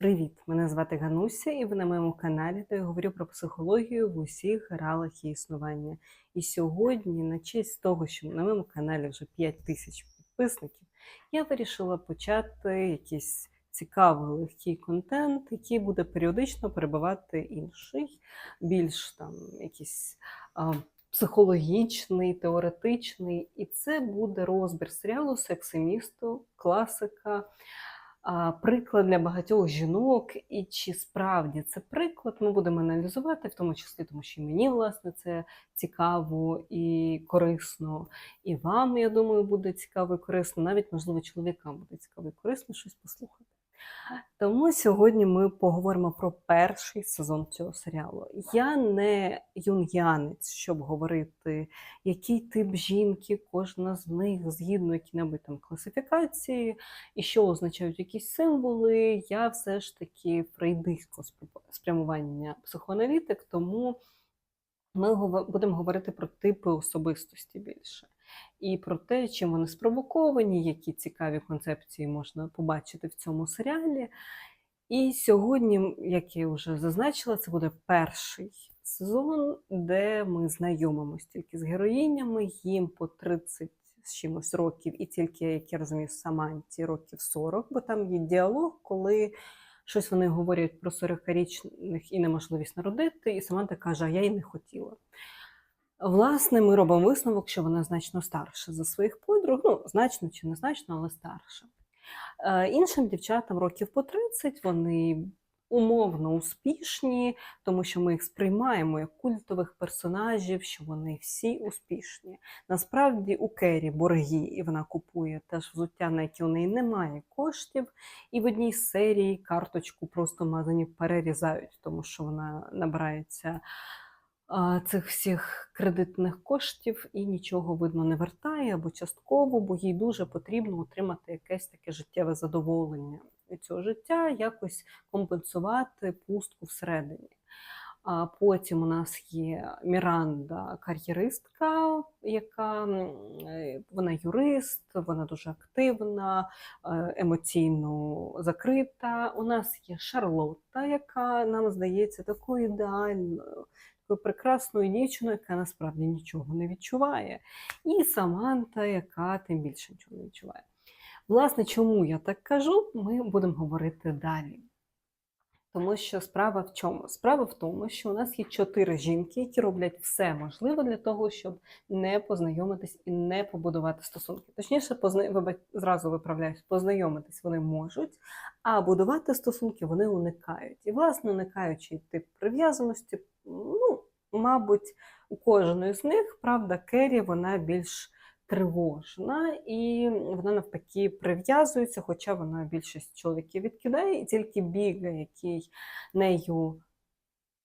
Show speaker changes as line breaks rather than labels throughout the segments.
Привіт! Мене звати Гануся, і ви на моєму каналі, де я говорю про психологію в усіх гралах її існування. І сьогодні, на честь того, що на моєму каналі вже 5 тисяч підписників, я вирішила почати якийсь цікавий легкий контент, який буде періодично перебивати інший, більш там якийсь а, психологічний, теоретичний. І це буде розбір серіалу «Секс і місто», класика приклад для багатьох жінок, і чи справді це приклад, ми будемо аналізувати, в тому числі, тому що мені власне це цікаво і корисно. І вам, я думаю, буде цікаво і корисно, навіть можливо чоловікам буде цікаво і корисно щось послухати. Тому сьогодні ми поговоримо про перший сезон цього серіалу. Я не юнгянець, щоб говорити, який тип жінки, кожна з них згідно які-небудь там класифікації, і що означають якісь символи. Я все ж таки фрейдистського спрямування психоаналітик, тому ми будемо говорити про типи особистості більше. І про те, чим вони спровоковані, які цікаві концепції можна побачити в цьому серіалі. І сьогодні, як я вже зазначила, це буде перший сезон, де ми знайомимось тільки з героїнями, їм по 30 з чимось років, і тільки, як я розумію, Саманті років 40, бо там є діалог, коли щось вони говорять про 40-річних і неможливість народити, і Саманта каже, а я й не хотіла. Власне, ми робимо висновок, що вона значно старша за своїх подруг, ну, значно чи не значно, але старша. Е, іншим дівчатам років по 30 вони умовно успішні, тому що ми їх сприймаємо як культових персонажів, що вони всі успішні. Насправді у Кері борги, і вона купує теж взуття, на яке у неї немає коштів. І в одній серії карточку просто мазані перерізають, тому що вона набирається цих всіх кредитних коштів і нічого видно не вертає або частково, бо їй дуже потрібно отримати якесь таке життєве задоволення від цього життя, якось компенсувати пустку всередині. А потім у нас є Міранда, кар'єристка, яка е, вона юрист, вона дуже активна, е, емоційно закрита. У нас є Шарлотта, яка нам здається такою ідеальною, такою прекрасною дівчиною, яка насправді нічого не відчуває. І Саманта, яка тим більше нічого не відчуває. Власне, чому я так кажу, ми будемо говорити далі. Тому що справа в чому? Справа в тому, що у нас є чотири жінки, які роблять все можливе для того, щоб не познайомитись і не побудувати стосунки. Точніше, позна... зразу виправляюсь, познайомитись вони можуть, а будувати стосунки вони уникають. І, власне, уникаючи тип прив'язаності, ну, мабуть, у кожної з них, правда, Кері, вона більш тривожна, і вона навпаки прив'язується, хоча вона більшість чоловіків відкидає, і тільки Біга, який нею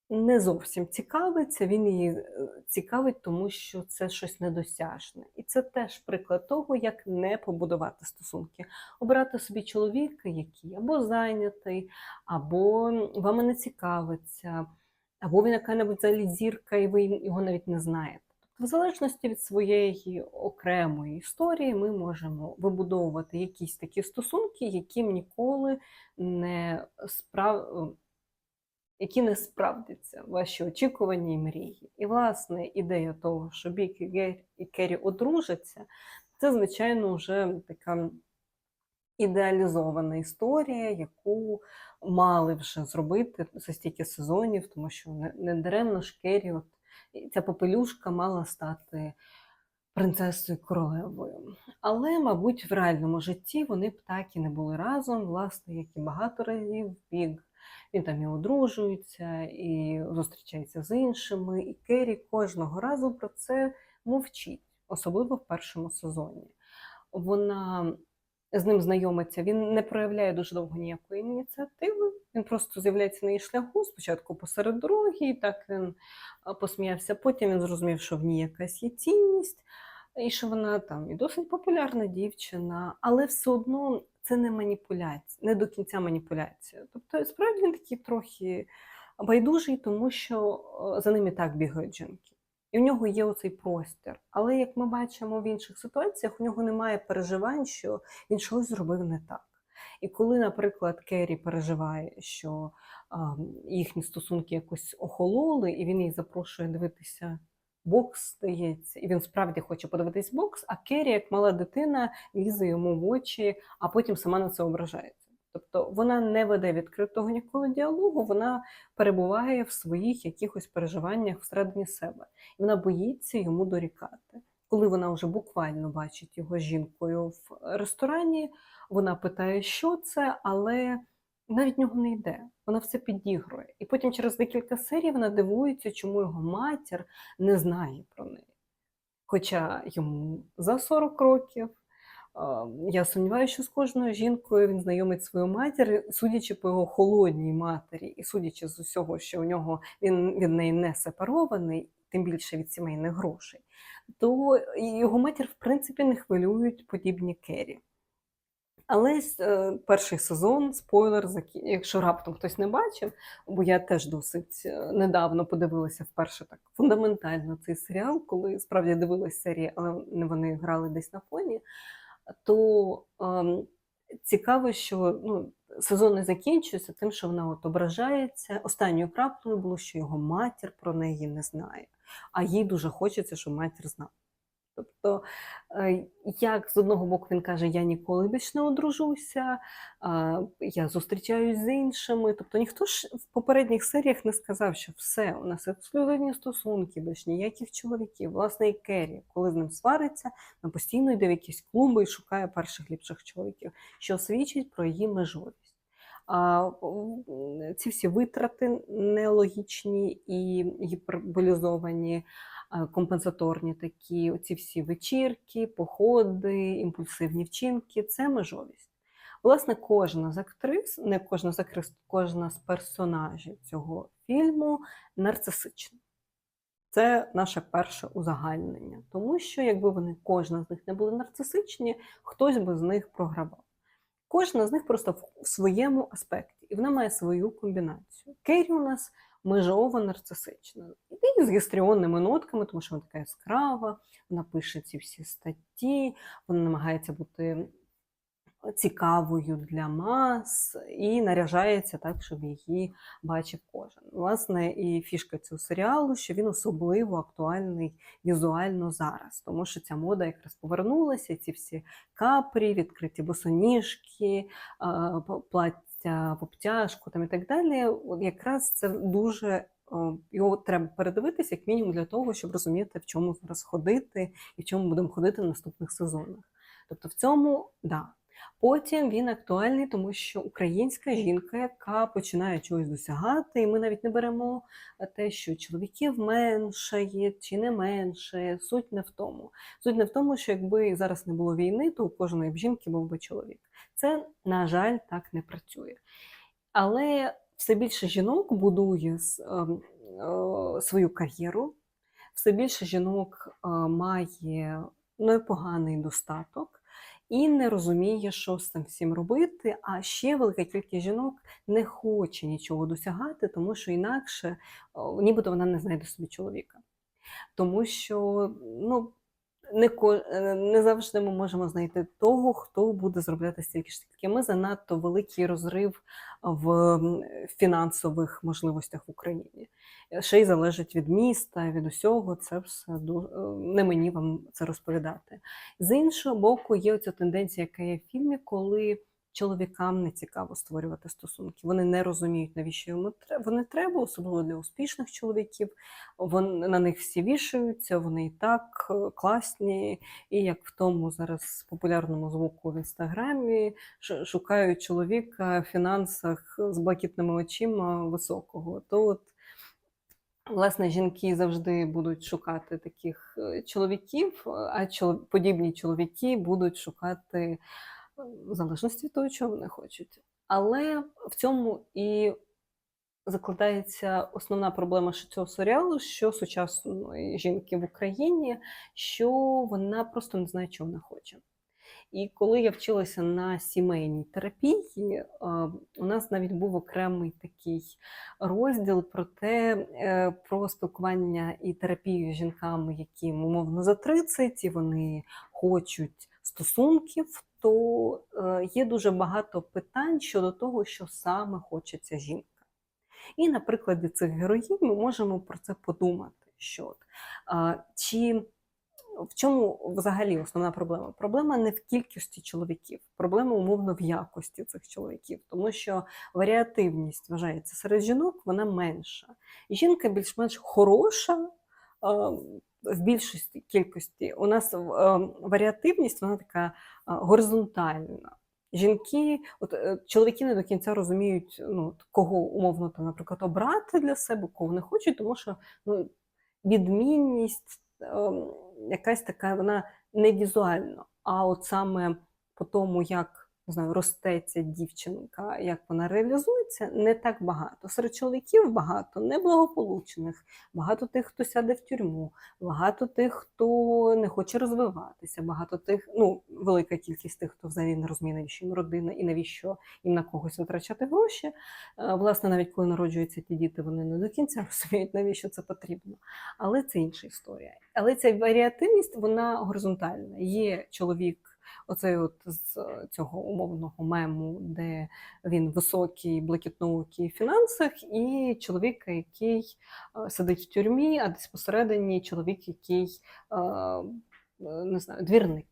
не зовсім цікавиться, він її е, цікавить, тому що це щось недосяжне. І це теж приклад того, як не побудувати стосунки. Обирати собі чоловіка, який або зайнятий, або вами не цікавиться, або він яка-небудь зірка, і ви його навіть не знаєте. В залежності від своєї окремої історії, ми можемо вибудовувати якісь такі стосунки, яким ніколи не справ... які не справдяться ваші очікування і мрії. І, власне, ідея того, що Бік і Керрі одружаться, це, звичайно, вже така ідеалізована історія, яку мали вже зробити за стільки сезонів, тому що не даремно ж Керрі от ця попелюшка мала стати принцесою королевою. Але, мабуть, в реальному житті вони б так і не були разом, власне, як і багато разів Біг. Він там і одружується, і зустрічається з іншими, і Керрі кожного разу про це мовчить, особливо в першому сезоні. Вона з ним знайомиться, він не проявляє дуже довго ніякої ініціативи. Він просто з'являється на її шляху, спочатку посеред дороги, і так він посміявся. Потім він зрозумів, що в ній якась є цінність, і що вона там і досить популярна дівчина, але все одно це не маніпуляція, не до кінця маніпуляція. Тобто, справді він такий трохи байдужий, тому що за ним і так бігають жінки. І в нього є оцей простір. Але як ми бачимо в інших ситуаціях, у нього немає переживань, що він щось зробив не так. І коли, наприклад, Керрі переживає, що а, їхні стосунки якось охололи, і він її запрошує дивитися бокс, здається, і він справді хоче подивитись бокс, а Керрі, як мала дитина, лізе йому в очі, а потім сама на це ображається. Тобто вона не веде відкритого ніколи діалогу, вона перебуває в своїх якихось переживаннях всередині себе. І вона боїться йому дорікати. Коли вона вже буквально бачить його жінкою в ресторані, вона питає, що це, але навіть нього не йде. Вона все підігрує. І потім через декілька серій вона дивується, чому його матір не знає про неї. Хоча йому за 40 років. Я сумніваюся, що з кожною жінкою він знайомить свою матір, судячи по його холодній матері, і судячи з усього, що у нього він від неї не сепарований, тим більше від сімейних грошей, то його матір, в принципі, не хвилюють подібні Керрі. Але е, перший сезон, спойлер, якщо раптом хтось не бачив, бо я теж досить е, недавно подивилася вперше так фундаментально цей серіал, коли справді дивилась серії, але вони грали десь на фоні. То ем, цікаво, що ну, не закінчується тим, що вона от ображається. Останньою краплею було, що його матір про неї не знає, а їй дуже хочеться, щоб матір знала. Тобто, е, як з одного боку він каже, я ніколи більш не одружуся, я зустрічаюсь з іншими. Тобто ніхто ж в попередніх серіях не сказав, що все, у нас ексклюзивні стосунки, більш ніяких чоловіків. Власне, і Керрі, коли з ним свариться, вона постійно йде в якісь клуби і шукає перших ліпших чоловіків, що свідчить про її межовість. А ці всі витрати нелогічні і гіперболізовані, компенсаторні такі, оці всі вечірки, походи, імпульсивні вчинки це межовість. Власне, кожна з актрис, не кожна з актрис, кожна з персонажів цього фільму нарцисична. Це наше перше узагальнення. Тому що, якби вони кожна з них не були нарцисичні, хтось би з них програвав. Кожна з них просто в- своєму аспекті, і вона має свою комбінацію. Керрі у нас межово нарцисична. І з гістріонними нотками, тому що вона така яскрава, вона пише ці всі статті, вона намагається бути цікавою для мас і наряжається так, щоб її бачив кожен. Власне, і фішка цього серіалу, що він особливо актуальний візуально зараз, тому що ця мода якраз повернулася, ці всі капрі, відкриті босоніжки, плаття в обтяжку там і так далі. Якраз це дуже. Його треба передивитися, як мінімум, для того, щоб розуміти, в чому зараз ходити і в чому будемо ходити в наступних сезонах. Тобто в цьому, да. Потім він актуальний, тому що українська жінка, яка починає чогось досягати, і ми навіть не беремо те, що чоловіків менше є чи не менше. Суть не в тому. Суть не в тому, що якби зараз не було війни, то у кожної б жінки був би чоловік. Це, на жаль, так не працює. Але все більше жінок будує ем, е, свою кар'єру, все більше жінок е, має непоганий достаток і не розуміє, що з цим всім робити. А ще велика кількість жінок не хоче нічого досягати, тому що інакше нібито вона не знайде собі чоловіка. Тому що ну, не, е, не завжди ми можемо знайти того, хто буде зробляти стільки ж таки. ми. Занадто великий розрив в фінансових можливостях в Україні. Ще й залежить від міста, від усього. Це все е, не мені вам це розповідати. З іншого боку, є оця тенденція, яка є в фільмі, коли чоловікам не цікаво створювати стосунки. Вони не розуміють, навіщо йому. Вони треба, особливо для успішних чоловіків. Вон, на них всі вішаються, вони і так е, класні. І як в тому зараз популярному звуку в інстаграмі шукають чоловіка в фінансах з блакитними очима високого. То от Власне, жінки завжди будуть шукати таких е, чоловіків, а подібні чоловіки будуть шукати в залежності від того, чого вони хочуть. Але в цьому і закладається основна проблема цього серіалу, що сучасної жінки в Україні, що вона просто не знає, чого вона хоче. І коли я вчилася на сімейній терапії, у нас навіть був окремий такий розділ про те, е, про спілкування і терапію з жінками, які умовно за 30, і вони хочуть стосунків, то е, є дуже багато питань щодо того, що саме хоче ця жінка. І на прикладі цих героїнь ми можемо про це подумати. Що от, а, чи в чому взагалі основна проблема? Проблема не в кількості чоловіків, проблема умовно в якості цих чоловіків, тому що варіативність вважається серед жінок, вона менша. Жінка більш-менш хороша. В більшості кількості у нас е, варіативність вона така горизонтальна. Жінки, от е, чоловіки не до кінця розуміють, ну кого умовно там, наприклад, обрати для себе, кого не хочуть, тому що ну, відмінність ем, якась така, вона не візуально, а от саме по тому, як не знаю, росте ця дівчинка, як вона реалізується, не так багато. Серед чоловіків багато неблагополучних, багато тих, хто сяде в тюрму, багато тих, хто не хоче розвиватися, багато тих, ну, велика кількість тих, хто взагалі не розуміє, навіщо їм родина і навіщо їм на когось витрачати гроші. Власне, навіть коли народжуються ті діти, вони не до кінця розуміють, навіщо це потрібно. Але це інша історія. Але ця варіативність, вона горизонтальна. Є чоловік. Оцей от з е, цього умовного мему, де він високий, блакитноокий в фінансах, і чоловік, який е, сидить в тюрмі, а десь посередині чоловік, який е, не знаю, двірник.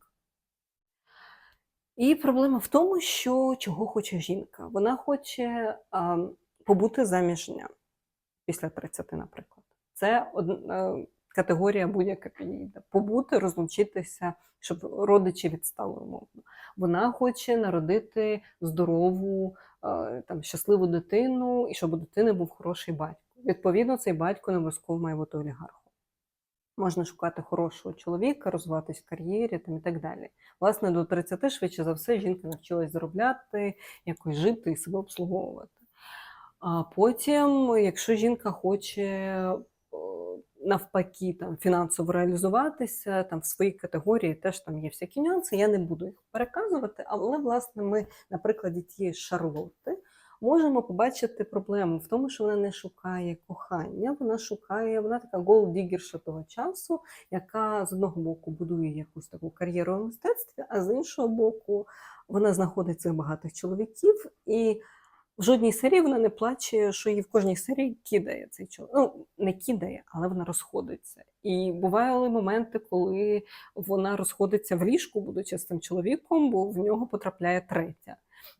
І проблема в тому, що чого хоче жінка. Вона хоче е, побути заміжня після 30, наприклад. Це категорія будь-яка підійде. Побути, розлучитися, щоб родичі відстали умовно. Вона хоче народити здорову, е, там, щасливу дитину, і щоб у дитини був хороший батько. Відповідно, цей батько не обов'язково має бути олігархом. Можна шукати хорошого чоловіка, розвиватись в кар'єрі там, і так далі. Власне, до 30 швидше за все жінка навчилась заробляти, якось жити і себе обслуговувати. А потім, якщо жінка хоче навпаки там, фінансово реалізуватися, там в своїй категорії теж там є всякі нюанси, я не буду їх переказувати, але власне ми на прикладі тієї Шарлотти можемо побачити проблему в тому, що вона не шукає кохання, вона шукає, вона така голддігерша того часу, яка з одного боку будує якусь таку кар'єру в мистецтві, а з іншого боку, вона знаходить цих багатих чоловіків і. В жодній серії вона не плаче, що її в кожній серії кидає цей чоловік. Ну, не кидає, але вона розходиться. І бували моменти, коли вона розходиться в ліжку, будучи з цим чоловіком, бо в нього потрапляє третя.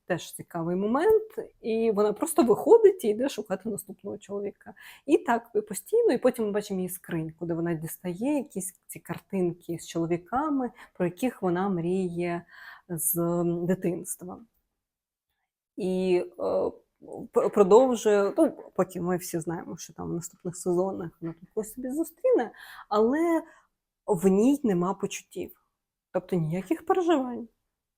Теж цікавий момент. І вона просто виходить і йде шукати наступного чоловіка. І так постійно, і потім ми бачимо її скриньку, де вона дістає якісь ці картинки з чоловіками, про яких вона мріє з дитинства. І е, продовжує, ну, потім ми всі знаємо, що там в наступних сезонах вона тут когось собі зустріне, але в ній нема почуттів. Тобто ніяких переживань,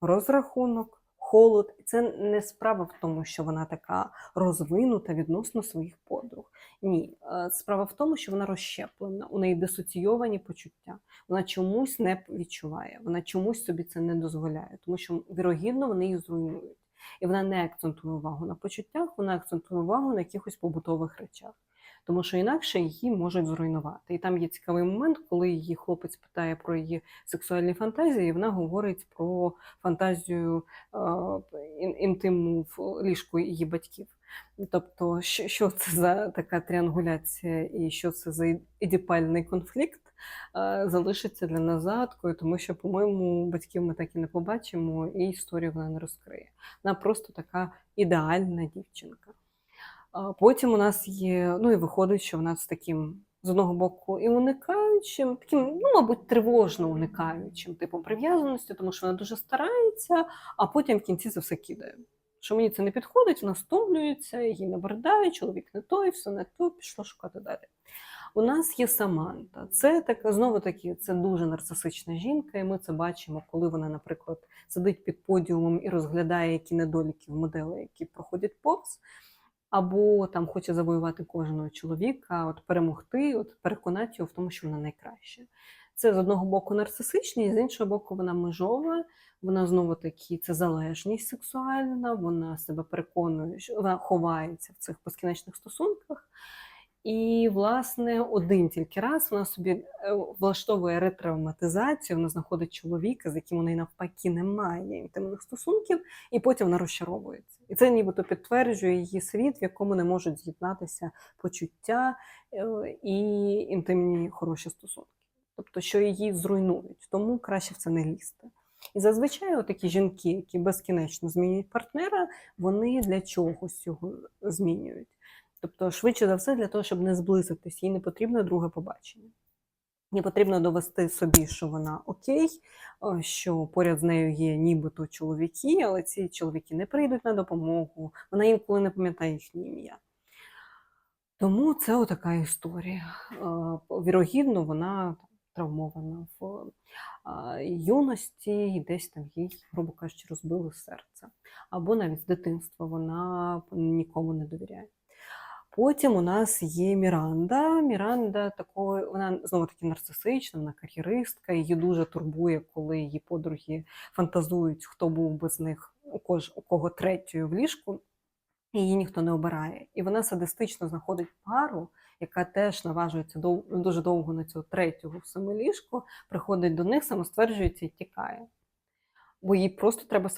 розрахунок, холод. Це не справа в тому, що вона така розвинута відносно своїх подруг. Ні, е, справа в тому, що вона розщеплена, у неї дисоційовані почуття. Вона чомусь не відчуває, вона чомусь собі це не дозволяє, тому що вірогідно вони її зруйнують. І вона не акцентує увагу на почуттях, вона акцентує увагу на якихось побутових речах. Тому що інакше її можуть зруйнувати. І там є цікавий момент, коли її хлопець питає про її сексуальні фантазії, і вона говорить про фантазію е, інтиму в ліжку її батьків. Тобто, що, це за така тріангуляція і що це за ідіпальний конфлікт, е, залишиться для нас загадкою, тому що, по-моєму, батьків ми так і не побачимо, і історію вона не розкриє. Вона просто така ідеальна дівчинка. Потім у нас є, ну і виходить, що вона з таким з одного боку і уникаючим, таким, ну, мабуть, тривожно уникаючим типом прив'язаності, тому що вона дуже старається, а потім в кінці це все кидає. Що мені це не підходить, вона стомлюється, її набридає, чоловік не той, все не то, пішло шукати далі. У нас є Саманта. Це така знову таки, це дуже нарцисична жінка, і ми це бачимо, коли вона, наприклад, сидить під подіумом і розглядає які недоліки в моделі, які проходять повз або там хоче завоювати кожного чоловіка, от перемогти, от переконати його в тому, що вона найкраща. Це з одного боку нарцисичність, з іншого боку, вона межова, вона знову таки це залежність сексуальна, вона себе переконує, що вона ховається в цих безкінечних стосунках. І, власне, один тільки раз вона собі е, влаштовує ретравматизацію, вона знаходить чоловіка, з яким у неї навпаки немає інтимних стосунків, і потім вона розчаровується. І це нібито підтверджує її світ, в якому не можуть з'єднатися почуття е, і інтимні хороші стосунки. Тобто, що її зруйнують, тому краще в це не лізти. І зазвичай такі жінки, які безкінечно змінюють партнера, вони для чогось його змінюють. Тобто, швидше за все, для того, щоб не зблизитись, їй не потрібно друге побачення. Їй потрібно довести собі, що вона окей, е, що поряд з нею є нібито чоловіки, але ці чоловіки не прийдуть на допомогу, вона інколи не пам'ятає їхнє ім'я. Тому це отака історія. Е, Вірогідно, вона травмована в е, юності, і десь там їй, грубо кажучи, розбили серце. Або навіть з дитинства вона нікому не довіряє. Потім у нас є Міранда. Міранда такої, вона знову таки нарцисична, вона кар'єристка. Її дуже турбує, коли її подруги фантазують, хто був би з них у, кож, у кого третьою в ліжку. і Її ніхто не обирає. І вона садистично знаходить пару, яка теж наважується дов, дуже довго на цього третього в саме ліжку, приходить до них, самостверджується і тікає. Бо їй просто треба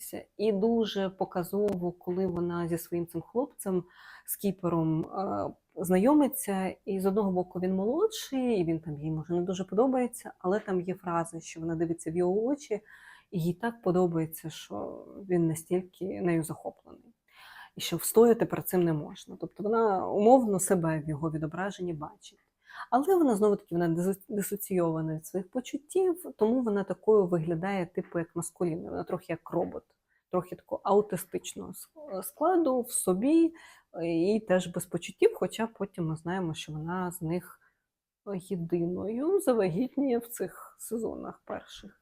самоствердитися. І дуже показово, коли вона зі своїм цим хлопцем скіпером е, знайомиться, і з одного боку він молодший, і він там їй може не дуже подобається, але там є фраза, що вона дивиться в його очі, і їй так подобається, що він настільки нею захоплений. І що встояти перед цим не можна. Тобто вона умовно себе в його відображенні бачить. Але вона знову таки вона дисоційована від своїх почуттів, тому вона такою виглядає, типу, як маскулінна, вона трохи як робот, трохи такого аутистичного складу в собі, і теж без почуттів, хоча потім ми знаємо, що вона з них єдиною завагітніє в цих сезонах перших.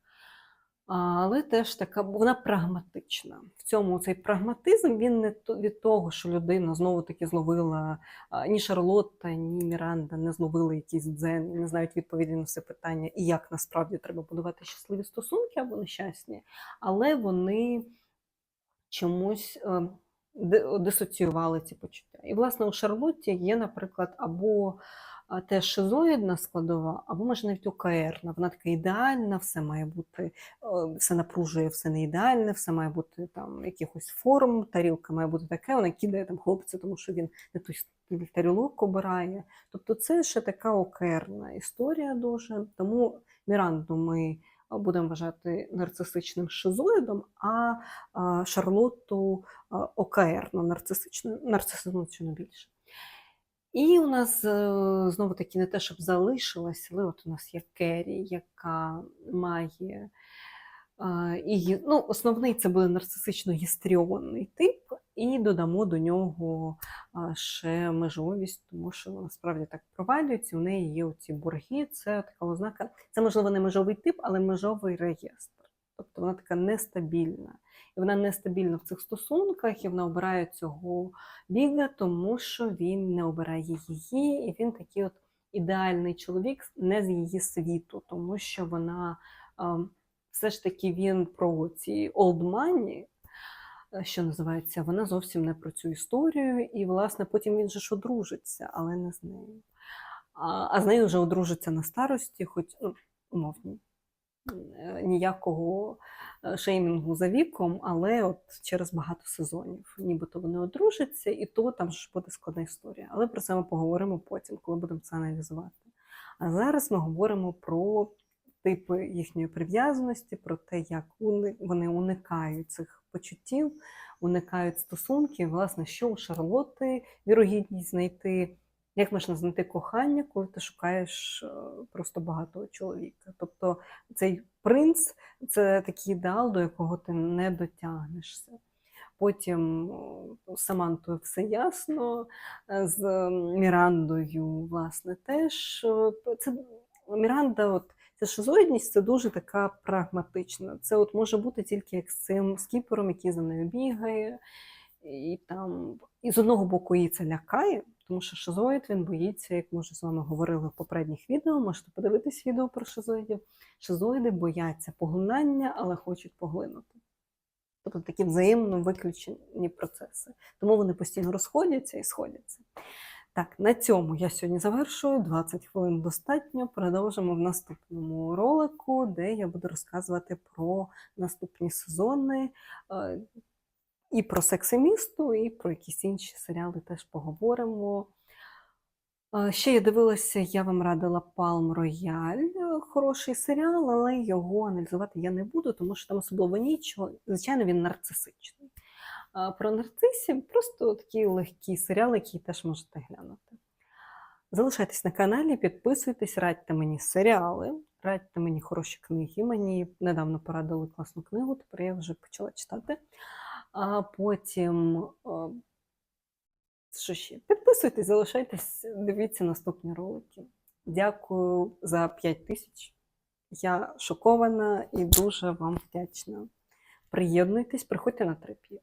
Але теж така, вона прагматична. В цьому цей прагматизм він не від того, що людина знову-таки зловила ні Шарлотта, ні Міранда не зловили якийсь дзен, не знають відповіді на все питання, і як насправді треба будувати щасливі стосунки або нещасні, але вони чомусь ем, дисоціювали ці почуття. І, власне, у Шарлотті є, наприклад, або теж шизоїдна складова, або може навіть ОКРна. Вона така ідеальна, все має бути, все напружує, все не ідеальне, все має бути там якихось форм, тарілка має бути така, вона кидає там хлопця, тому що він не той тарілок обирає. Тобто це ще така окерна історія дуже. Тому Міранду ми будемо вважати нарцисичним шизоїдом, а Шарлотту ОКРно нарцисичною, нарцисично більше. І у нас е, знову таки не те, щоб залишилось, але от у нас є Керрі, яка має і, ну, основний це буде нарцисично гістріонний тип, і додамо до нього ще межовість, тому що насправді так провалюється. У неї є оці борги. Це така ознака. Це можливо не межовий тип, але межовий реєстр. Тобто вона така нестабільна. І вона нестабільна в цих стосунках, і вона обирає цього біга, тому що він не обирає її, і він такий от ідеальний чоловік не з її світу, тому що вона все ж таки він про ці old money, що називається, вона зовсім не про цю історію. І, власне, потім він же ж одружиться, але не з нею. А, а з нею вже одружиться на старості, хоч ну, умовні. Е, ніякого е, шеймінгу за віком, але от через багато сезонів. Нібито вони одружаться, і то там ж буде складна історія. Але про це ми поговоримо потім, коли будемо це аналізувати. А зараз ми говоримо про типи їхньої прив'язаності, про те, як вони уникають цих почуттів, уникають стосунків, власне, що у Шарлоти вірогідність знайти. Як можна знайти кохання, коли ти шукаєш е, просто багатого чоловіка? Тобто цей принц це такий ідеал, до якого ти не дотягнешся. Потім з Самантою все ясно, е, з Мірандою, власне, теж. Це Міранда, от ця шизоїдність це дуже така прагматична. Це от може бути тільки як з цим скіпером, який за нею бігає. І там, і з одного боку її це лякає, тому що шизоїд він боїться, як ми вже з вами говорили в попередніх відео, можете подивитись відео про шизоїдів. Шизоїди бояться поглинання, але хочуть поглинути. Тобто такі взаємно виключені процеси. Тому вони постійно розходяться і сходяться. Так, на цьому я сьогодні завершую. 20 хвилин достатньо. Продовжимо в наступному ролику, де я буду розказувати про наступні сезони. І про сексимісту, і про якісь інші серіали теж поговоримо. Ще я дивилася, я вам радила Palm Royale, е, хороший серіал, але його аналізувати я не буду, тому що там особливо нічого. Звичайно, він нарцисичний. Про нарцисів просто такий легкий серіал, який теж можете глянути. Залишайтесь на каналі, підписуйтесь, радьте мені серіали, радьте мені хороші книги. Мені недавно порадили класну книгу, тепер я вже почала читати. А потім, що ще? Підписуйтесь, залишайтесь, дивіться наступні ролики. Дякую за 5 тисяч. Я шокована і дуже вам вдячна. Приєднуйтесь, приходьте на терапію.